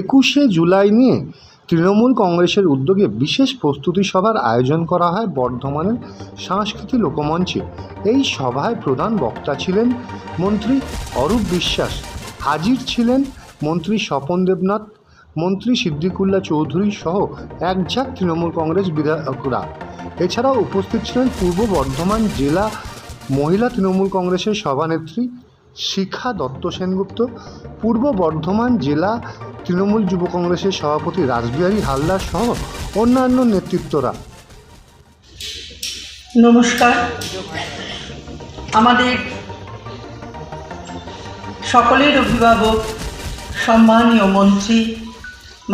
একুশে জুলাই নিয়ে তৃণমূল কংগ্রেসের উদ্যোগে বিশেষ প্রস্তুতি সভার আয়োজন করা হয় বর্ধমানের সাংস্কৃতিক লোকমঞ্চে। এই সভায় প্রধান বক্তা ছিলেন মন্ত্রী অরূপ বিশ্বাস, হাজির ছিলেন মন্ত্রী স্বপন দেবনাথ, মন্ত্রী সিদ্দিকুল্লা চৌধুরী সহ একঝাঁক তৃণমূল কংগ্রেস বিধায়করা। এছাড়াও উপস্থিত ছিলেন পূর্ব বর্ধমান জেলা মহিলা তৃণমূল কংগ্রেসের সভানেত্রী শিখা দত্ত সেনগুপ্ত, পূর্ব বর্ধমান জেলা তৃণমূল যুব কংগ্রেসের সভাপতি রাসবিহারী হালদার সহ অন্যান্য নেতৃত্বরা। নমস্কার। আমাদের সকলের অভিভাবক, সম্মানীয় মন্ত্রী,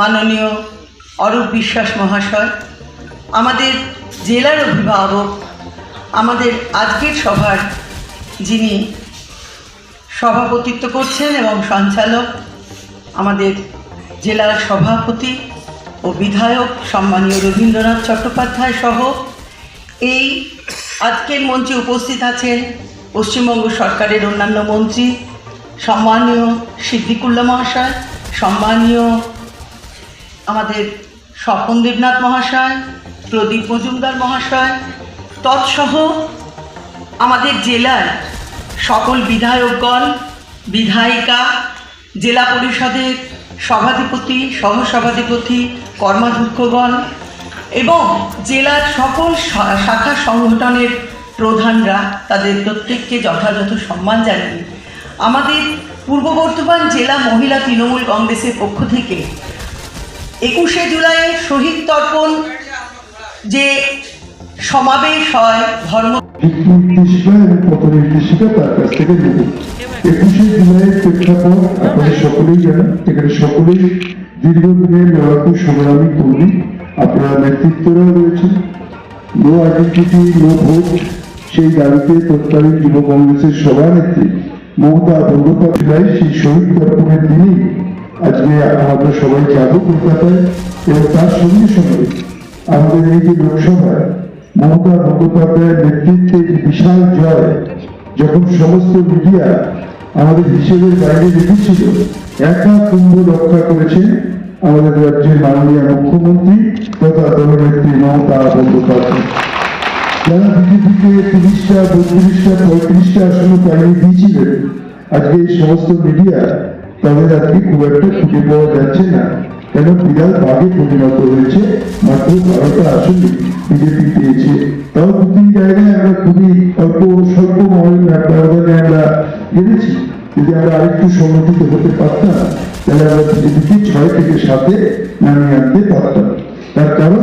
মাননীয় অরূপ বিশ্বাস মহাশয়, আমাদের জেলার অভিভাবক, আমাদের আজকের সভার যিনি সভাপতিত্ব করছেন এবং সঞ্চালক, আমাদের জেলার সভাপতি ও বিধায়ক সম্মানীয় রবীন্দ্রনাথ চট্টোপাধ্যায় সহ এই আজকের মঞ্চে উপস্থিত আছেন পশ্চিমবঙ্গ সরকারের অন্যান্য মন্ত্রী, সম্মানীয় সিদ্দিকুল্লা মহাশয়, সম্মানীয় আমাদের স্বপন দেবনাথ মহাশয়, প্রদীপ মজুমদার মহাশয়, তৎসহ আমাদের জেলার সকল বিধায়কগণ, বিধায়িকা, জেলা পরিষদের সভাধিপতি, সহসভাধিপতি, কর্মাধ্যক্ষগণ এবং জেলার সকল শাখা সংগঠনের প্রধানরা তাদের প্রত্যেককে যথাযথ সম্মান জানিয়ে আমাদের পূর্ব বর্ধমান জেলা মহিলা তৃণমূল কংগ্রেসের পক্ষ থেকে একুশে জুলাই শহীদ তর্পণ যে সমাবেশ হয় ধর্ম পথ সেই দাবিতে তৎকালীন সভানেত্রী মমতা বন্দ্যোপাধ্যায় সেই শহীদ তর্পণের দিনেই আজকে আমরা সবাই যাব কলকাতায় এবং তার সঙ্গে সঙ্গে আমাদের এই যে লোকসভায় মমতা বন্দ্যোপাধ্যায়ের নেতৃত্বে যে বিশাল জয় যখন সমস্ত মিডিয়া আমাদের হিসেবের বাইরে রেখেছিল, একা কুম্ভ রক্ষা করেছেন আমাদের রাজ্যের মাননীয় মুখ্যমন্ত্রী তথা দলনেত্রী মমতা বন্দ্যোপাধ্যায়। যারা বিজেপিকে তিরিশটা, বত্রিশটা, পঁয়ত্রিশটা আসনে পাইয়ে দিয়েছিলেন, আজকে এই সমস্ত মিডিয়া তাদের আজকে খুব একটা খুঁজে পাওয়া যাচ্ছে না। কেন বিরাট বাঘে পরিণত হয়েছে? মাত্র বারোটা আসনে বিজেপি পেয়েছে। তাও দু তিন জায়গায় আমরা খুবই অল্প স্বল্প মহল ব্যবধানে আমরা হেরেছি যদি আমরা আরেকটু সংগঠিত হতে পারতাম, তাহলে আমরা বিজেপিকে ছয় থেকে সাতে নামিয়ে আনতে পারতাম। তার কারণ,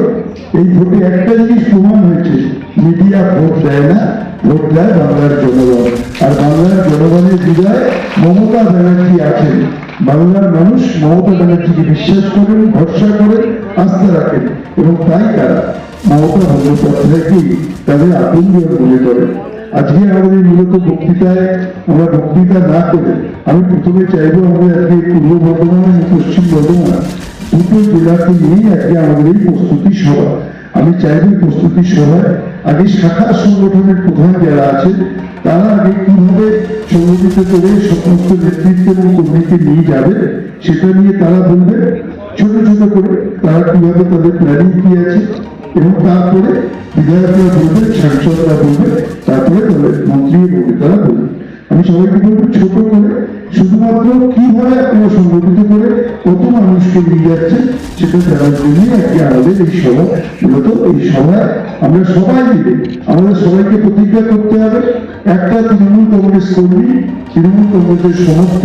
এই ভোটে একটা জিনিস প্রমাণ হয়েছে। মিডিয়া ভোট দেয় না, ভোট দেয় বাংলার জনগণ। আর জনগণের হৃদয়ে মমতা ব্যানার্জি আছেন। বাংলার মানুষ মমতা ব্যানার্জিকে বিশ্বাস করেন, ভরসা করেন, আস্থা রাখেন এবং তাই তারা মমতা বন্দ্যোপাধ্যায়কেই তাদের আপনজন মনে করেন আজকে আমাদের মূলত বক্তৃতায় আমরা বক্তৃতা না করে আমি প্রথমে চাইব আমরা আজকে পূর্ব বর্ধমান এবং পশ্চিম বর্ধমান দুটো জেলাকে নিয়েই আজকে আমাদের এই প্রস্তুতি সভা। আমি চাইব প্রস্তুতি সভায় আগে শাখা সংগঠনের প্রধান যারা আছে তারা আগে কীভাবে সংগঠিত করে সমস্ত নেতৃত্ব এবং কর্মীকে নিয়ে যাবে, সেটা নিয়ে তারা বলবে। ছোট ছোট করে তারা কীভাবে তাদের প্ল্যানিং কি আছে এবং তারপরে বিধায়করা বলবে, সাংসদরা বলবে, তারপরে তাদের মন্ত্রী এবং নেতারা বলবে। আমি সবাইকে বলব ছোট করে শুধুমাত্র কীভাবে আপনারা সংগঠিত করে কত মানুষকে নিয়ে যাচ্ছে, সেটা জানার জন্যই আজকে আমাদের এই সভা। মূলত এই সভায় আমরা সবাই মিলে, আমাদের সবাইকে প্রতিজ্ঞা করতে হবে। একটা তৃণমূল কংগ্রেস কর্মী, তৃণমূল কংগ্রেসের সমস্ত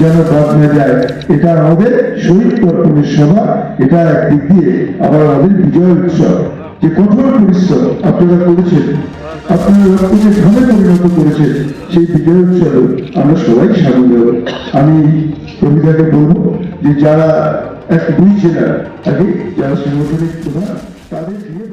যেন বাদ না যায়, এটা আমাদের শহীদ তর্পণের সভা, এটা একদিক দিয়ে আবার আমাদের বিজয় উৎসব। যে কঠোর পরিশ্রম আপনারা করেছেন আপনারা রক্তকে ধনে পরিণত করেছেন সেই বিজয় উৎসবে আমরা সবাই সামিল হব আমি কবিতাকে বলব যে যারা এক দুই জেলার আগে, যারা সাংগঠনিক তাদের দিয়ে